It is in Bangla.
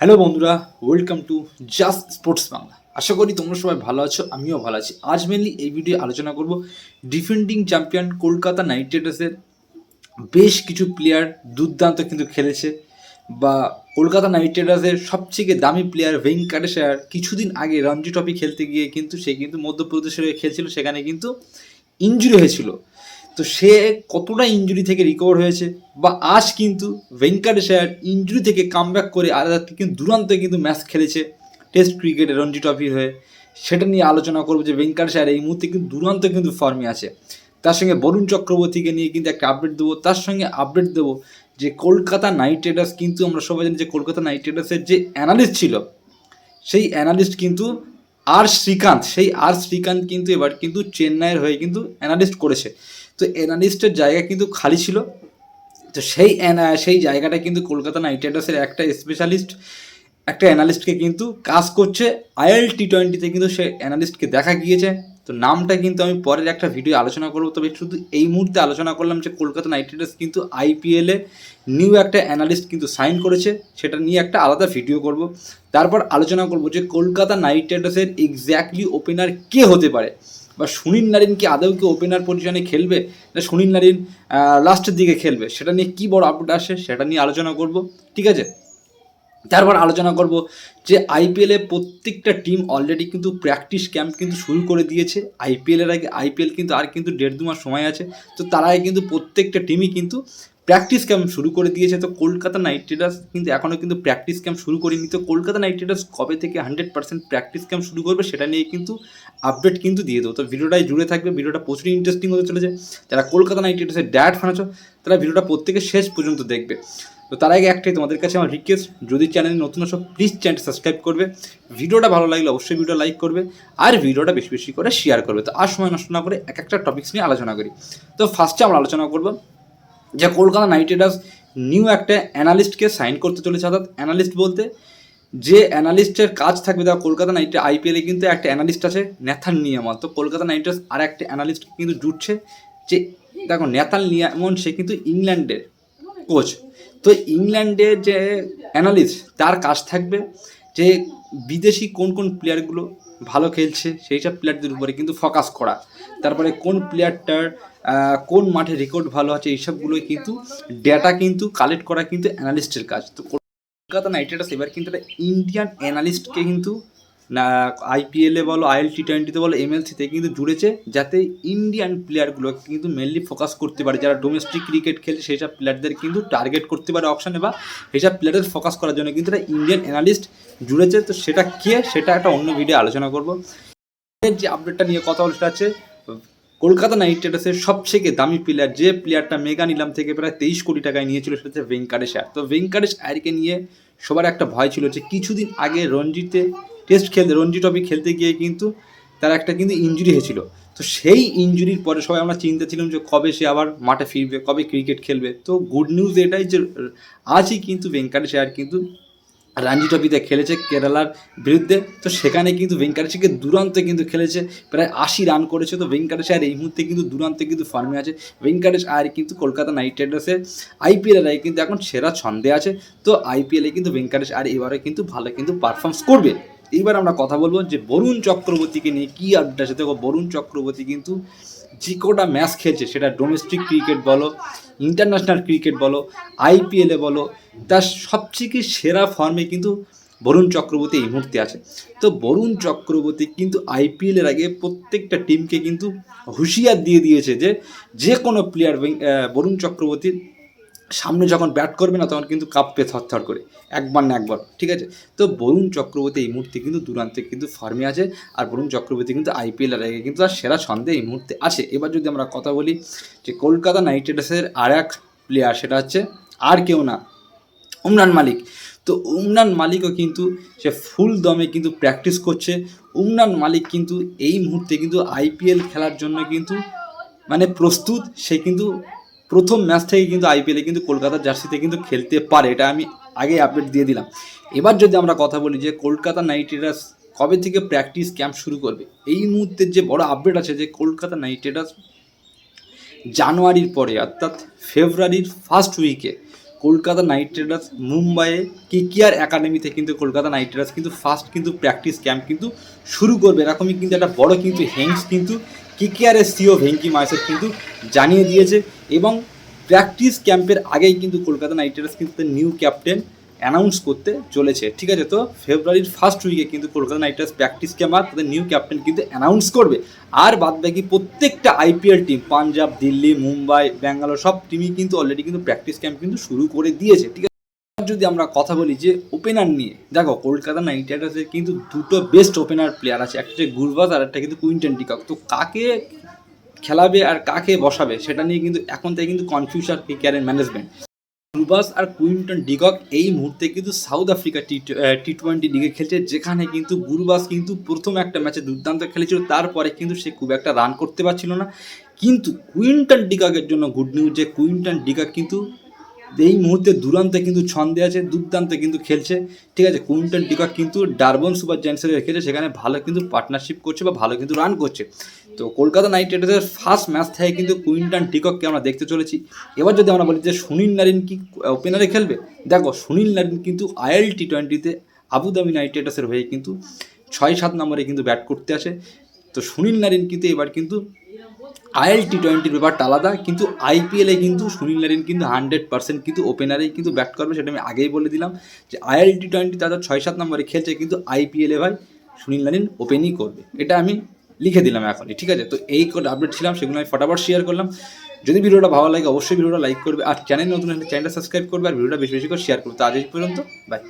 হ্যালো বন্ধুরা welcome to just sports Bangla আশা করি তোমরা সবাই ভালো আছো, আমিও ভালো আছি। আজ মেনলি এই ভিডিও আলোচনা করব ডিফেন্ডিং চ্যাম্পিয়ন কলকাতা নাইট রাইডার্সের বেশ কিছু প্লেয়ার দুর্দান্ত কিন্তু খেলেছে বা কলকাতা নাইট রাইডার্সের সবথেকে দামি প্লেয়ার ভেঙ্কাটেশ আয়ার কিছুদিন আগে রঞ্জি ট্রফি খেলতে গিয়ে কিন্তু সে কিন্তু মধ্যপ্রদেশের হয়ে খেলছিল, সেখানে কিন্তু ইঞ্জুরি হয়েছিল। তো সে কতটা ইঞ্জুরি থেকে রিকভার হয়েছে বা আজ কিন্তু ভেঙ্কাটেশ ইঞ্জুরি থেকে কামব্যাক করে আলাদা কিন্তু দুরান্ত কিন্তু ম্যাচ খেলেছে টেস্ট ক্রিকেটে রঞ্জি ট্রফির হয়ে। সেটা নিয়ে আলোচনা করব যে ভেঙ্কাটেশ আয়ার এই মুহূর্তে কিন্তু দুরান্ত কিন্তু ফর্মে আছে। তার সঙ্গে বরুণ চক্রবর্তীকে নিয়ে কিন্তু একটা আপডেট দেবো। তার সঙ্গে আপডেট দেবো যে কলকাতা নাইট রাইডার্স কিন্তু আমরা সবাই জানি যে কলকাতা নাইট রাইডার্সের যে অ্যানালিস্ট ছিল, সেই অ্যানালিস্ট কিন্তু আর শ্রীকান্ত সেই আর শ্রীকান্ত কিন্তু এবার কিন্তু চেন্নাইয়ের হয়ে কিন্তু অ্যানালিস্ট করেছে। তো অ্যানালিস্টের জায়গা কিন্তু খালি ছিল। তো সেই সেই জায়গাটা কিন্তু কলকাতা নাইট রাইডার্সের একটা স্পেশালিস্ট একটা অ্যানালিস্টকে কিন্তু কাজ করছে। আইএল টি টোয়েন্টিতে কিন্তু সে অ্যানালিস্টকে দেখা গিয়েছে। তো নামটা কিন্তু আমি পরের একটা ভিডিও আলোচনা করব। তবে শুধু এই মুহূর্তে আলোচনা করলাম যে কলকাতা নাইট রাইডার্স কিন্তু আইপিএলে নিউ একটা অ্যানালিস্ট কিন্তু সাইন করেছে। সেটা নিয়ে একটা আলাদা ভিডিও করব। তারপর আলোচনা করব যে কলকাতা নাইট রাইডার্সের এক্স্যাক্টলি ওপেনার কে হতে পারে। বা সুনীল নারিন কি আদৌ কি ওপেনার পজিশনে খেলবে? না সুনীল নারিন লাস্টের দিকে খেলবে? সেটা নিয়ে কী বড় আপডেট আসে সেটা নিয়ে আলোচনা করব, ঠিক আছে? তারপর আলোচনা করব যে আইপিএলে প্রত্যেকটা টিম অলরেডি কিন্তু প্র্যাকটিস ক্যাম্প কিন্তু শুরু করে দিয়েছে। আইপিএলের আগে আইপিএল কিন্তু আর কিন্তু দেড় দু মাস সময় আছে। তো তার আগে কিন্তু প্রত্যেকটা টিমই কিন্তু প্র্যাকটিস ক্যাম্প শুরু করে দিয়েছে। তো কলকাতা নাইট রাইডার্স কিন্তু এখনও কিন্তু প্র্যাকটিস ক্যাম্প শুরু করেনি। তো কলকাতা নাইট রাইডার্স কবে থেকে হান্ড্রেড পার্সেন্ট প্র্যাকটিস ক্যাম্প শুরু করবে সেটা নিয়ে কিন্তু আপডেট কিন্তু দিয়ে দেবো। তো ভিডিওটাই জুড়ে থাকবে, ভিডিওটা প্রচুর ইন্টারেস্টিং হতে চলেছে। যারা কলকাতা নাইট রাইডার্সের ড্যাট ফ্যান আছো, তারা ভিডিওটা প্রত্যেকে শেষ পর্যন্ত দেখবে। তো তার আগে একটাই তোমাদের কাছে আমার রিকোয়েস্ট যদি চ্যানেলে নতুন আসো প্লিজ চ্যানেল সাবস্ক্রাইব করবে। ভিডিওটা ভালো লাগলে অবশ্যই ভিডিও লাইক করবে আর ভিডিওটা বেশি বেশি করে শেয়ার করবে। তো আর সময় নষ্ট না করে এক একটা টপিক্স নিয়ে আলোচনা করি। তো ফার্স্টে আমরা আলোচনা করব যে কলকাতা নাইট রাইডার্স নিউ একটা অ্যানালিস্টকে সাইন করতে চলেছে। অর্থাৎ অ্যানালিস্ট বলতে যে অ্যানালিস্টের কাজ থাকবে দেখো কলকাতা নাইট আইপিএলে কিন্তু একটা অ্যানালিস্ট আছে ন্যাথান নিয়ামল তো কলকাতা নাইট রাইডার্স আর একটা অ্যানালিস্ট কিন্তু জুটছে যে, দেখো ন্যাথান নিয়ামন সে কিন্তু ইংল্যান্ডের কোচ তো ইংল্যান্ডের যে অ্যানালিস্ট, তার কাজ থাকবে যে বিদেশি কোন কোন প্লেয়ারগুলো ভালো খেলছে, সেই সব প্লেয়ারদের উপরে কিন্তু ফোকাস করা। তারপরে কোন প্লেয়ারটার কোন মাঠে রেকর্ড ভালো আছে এইসবগুলোই কিন্তু ডেটা কিন্তু কালেক্ট করা কিন্তু অ্যানালিস্টের কাজ। তো কলকাতা নাইট রাইডার্স এবার কিন্তু একটা ইন্ডিয়ান অ্যানালিস্টকে কিন্তু না আইপিএলে বলো আইএল টি টোয়েন্টিতে বলো এমএলসিতে কিন্তু জুড়েছে, যাতে ইন্ডিয়ান প্লেয়ারগুলো কিন্তু মেনলি ফোকাস করতে পারে। যারা ডোমেস্টিক ক্রিকেট খেলছে সেই সব প্লেয়ারদের কিন্তু টার্গেট করতে পারে অপশানে বা সেই সব প্লেয়ারদের ফোকাস করার জন্য কিন্তু একটা ইন্ডিয়ান অ্যানালিস্ট জুড়েছে। তো সেটা কে? সেটা একটা অন্য ভিডিও আলোচনা করব। যে আপডেটটা নিয়ে কথা বলে সেটা হচ্ছে, কলকাতা নাইট রাইডার্সের সবথেকে দামি প্লেয়ার যে প্লেয়ারটা মেগা নিলাম থেকে প্রায় তেইশ কোটি টাকায় নিয়েছিল, সেটা হচ্ছে ভেঙ্কাটেশ আয়ার তো ভেঙ্কাটেশ আয়ারকে নিয়ে সবার একটা ভয় ছিল যে কিছুদিন আগে রঞ্জিতে টেস্ট খেলতে, রঞ্জি ট্রফি খেলতে গিয়ে কিন্তু তার একটা কিন্তু ইঞ্জুরি হয়েছিল। তো সেই ইঞ্জুরির পরে সবাই আমরা চিন্তা ছিলাম যে কবে সে আবার মাঠে ফিরবে, কবে ক্রিকেট খেলবে। তো গুড নিউজ এটাই যে, আজই কিন্তু ভেঙ্কাটেশ আয়ার কিন্তু রঞ্জি ট্রফিতে খেলেছে কেরালার বিরুদ্ধে। তো সেখানে কিন্তু ভেঙ্কাটেশকে দুরান্তে কিন্তু খেলেছে, প্রায় আশি রান করেছে। তো ভেঙ্কাটেশ আয়ার এই মুহূর্তে কিন্তু দুরান্তে কিন্তু ফর্মে আছে। ভেঙ্কাটেশ আয়ার কিন্তু কলকাতা নাইট রাইডার্সের আইপিএল কিন্তু এখন সেরা ছন্দে আছে। তো আইপিএলে কিন্তু ভেঙ্কাটেশ আর এবারে কিন্তু ভালো কিন্তু পারফর্মস করবে। এইবার আমরা কথা বলব যে বরুণ চক্রবর্তীকে নিয়ে কী আপডেট আছে। দেখো, বরুণ চক্রবর্তী কিন্তু যে কটা ম্যাচ খেলছে, সেটা ডোমেস্টিক ক্রিকেট বলো ইন্টারন্যাশনাল ক্রিকেট বলো আইপিএলে বলো, তার সবথেকে সেরা ফর্মে কিন্তু বরুণ চক্রবর্তী এই মুহূর্তে আছে। তো বরুণ চক্রবর্তী কিন্তু আইপিএলের আগে প্রত্যেকটা টিমকে কিন্তু হুঁশিয়ার দিয়ে দিয়েছে যে যে কোনো প্লেয়ার বরুণ চক্রবর্তীর সামনে যখন ব্যাট করবে না, তখন কিন্তু কাঁপবে থরথর করে। একবার না একবার, ঠিক আছে? তো বরুণ চক্রবর্তী এই মুহূর্তে কিন্তু দুরান্তে কিন্তু ফর্মে আছে, আর বরুণ চক্রবর্তী কিন্তু আইপিএল এর আগে কিন্তু আর সেরা ছন্দে এই মুহূর্তে আছে। এবার যদি আমরা কথা বলি যে কলকাতা নাইট রাইডার্সের আর এক প্লেয়ার সেটা হচ্ছে আর কেউ না, উমরান মালিক। তো উমরান মালিকও কিন্তু সে ফুল দমে কিন্তু প্র্যাকটিস করছে। উমরান মালিক কিন্তু এই মুহূর্তে কিন্তু আইপিএল খেলার জন্য কিন্তু মানে প্রস্তুত, সে কিন্তু প্রথম ম্যাচ থেকে কিন্তু আইপিএলে কিন্তু কলকাতার জার্সিতে কিন্তু খেলতে পারে, এটা আমি আগে আপডেট দিয়ে দিলাম। এবার যদি আমরা কথা বলি যে কলকাতা নাইট রাইডার্স কবে থেকে প্র্যাকটিস ক্যাম্প শুরু করবে, এই মুহূর্তের যে বড় আপডেট আছে যে কলকাতা নাইট রাইডার্স জানুয়ারির পরে, অর্থাৎ ফেব্রুয়ারির ফার্স্ট উইকে কলকাতা নাইট রাইডার্স মুম্বাইয়ে কেকিআর একাডেমিতে কিন্তু কলকাতা নাইট রাইডার্স কিন্তু ফার্স্ট কিন্তু প্র্যাকটিস ক্যাম্প কিন্তু শুরু করবে। এরকমই কিন্তু একটা বড় কিন্তু হেংস কিন্তু কেকেআরের সিও ভেঙ্কি মাইসের কিন্তু জানিয়ে দিয়েছে এবং প্র্যাকটিস ক্যাম্পের আগেই কিন্তু কলকাতা নাইট রাইডার্স কিন্তু নিউ ক্যাপ্টেন অ্যানাউন্স করতে চলেছে। ঠিক আছে তো? ফেব্রুয়ারির ফার্স্ট উইকে কিন্তু Kolkata knight riders practice camp আর তাদের নিউ ক্যাপ্টেন কিন্তু অ্যানাউন্স করবে। আর বাদ বাকি প্রত্যেকটা আইপিএল টিম পাঞ্জাব, দিল্লি, মুম্বাই, ব্যাঙ্গালোর সব টিমই কিন্তু অলরেডি কিন্তু প্র্যাকটিস ক্যাম্প কিন্তু শুরু করে দিয়েছে। ঠিক আছে? যদি আমরা কথা বলি যে ওপেনার নিয়ে, দেখো কলকাতা নাইট রাইডার্সের কিন্তু দুটো বেস্ট ওপেনার প্লেয়ার আছে। একটা হচ্ছে গুরবাজ আর একটা কিন্তু কুইন্টন ডিকক। তো কাকে খেলাবে আর কাকে বসাবে সেটা নিয়ে কিন্তু এখন থেকে কিন্তু কনফিউশন কেয়ারের ম্যানেজমেন্ট গুরবাস আর কুইন্টন ডিগক এই মুহূর্তে কিন্তু সাউথ আফ্রিকা টি টোয়েন্টি লিগে খেলছে, যেখানে কিন্তু গুরুবাস কিন্তু প্রথম একটা ম্যাচে দুর্দান্ত খেলেছিল, তারপরে কিন্তু সে খুব একটা রান করতে পারছিল না। কিন্তু কুইন্টন ডিগকের জন্য গুড নিউজ যে কুইন্টন ডিগক কিন্তু এই মুহূর্তে দুরান্তে কিন্তু ছন্দে আছে, দুর্দান্তে কিন্তু খেলছে। ঠিক আছে কুইন্টন ডিকক কিন্তু ডারবন সুপার জায়ান্টসে রেখেছে সেখানে ভালো কিন্তু পার্টনারশিপ করছে বা ভালো কিন্তু রান করছে। তো কলকাতা নাইট রাইডার্সের ফার্স্ট ম্যাচ থেকে কিন্তু কুইন্টন ডিকককে আমরা দেখতে চলেছি। এবার যদি আমরা বলি যে সুনীল নারিন কি ওপেনারে খেলবে? দেখো, সুনীল নারিন কিন্তু আইএল টি টোয়েন্টিতে আবুধাবি নাইট রাইডার্সের হয়ে কিন্তু ছয় সাত নম্বরে কিন্তু ব্যাট করতে আসে। তো সুনীল নারিন কিন্তু এবার কিন্তু আইএল টি টোয়েন্টির ব্যাপারটা আলাদা, কিন্তু আইপিএলে কিন্তু সুনীল নারিন কিন্তু হান্ড্রেড পার্সেন্ট কিন্তু ওপেনারেই কিন্তু ব্যাট করবে, সেটা আমি আগেই বলে দিলাম যে আইএল টি টোয়েন্টি তাদের ছয় সাত নম্বরে খেলছে কিন্তু আইপিএলে ভাই সুনীল নারিন ওপেনই করবে। এটা আমি লিখে দিলাম এখনই, ঠিক আছে? তো এই করে আপডেট ছিলাম, সেগুলো আমি ফটাফট শেয়ার করলাম। যদি ভিডিওটা ভালো লাগে, অবশ্যই ভিডিওটা লাইক করবে, আর চ্যানেল নতুন হলে চ্যানেলটা সাবস্ক্রাইব করবে, আর ভিডিওটা বেশি বেশি করে শেয়ার করবে। তো আজ পর্যন্ত বাই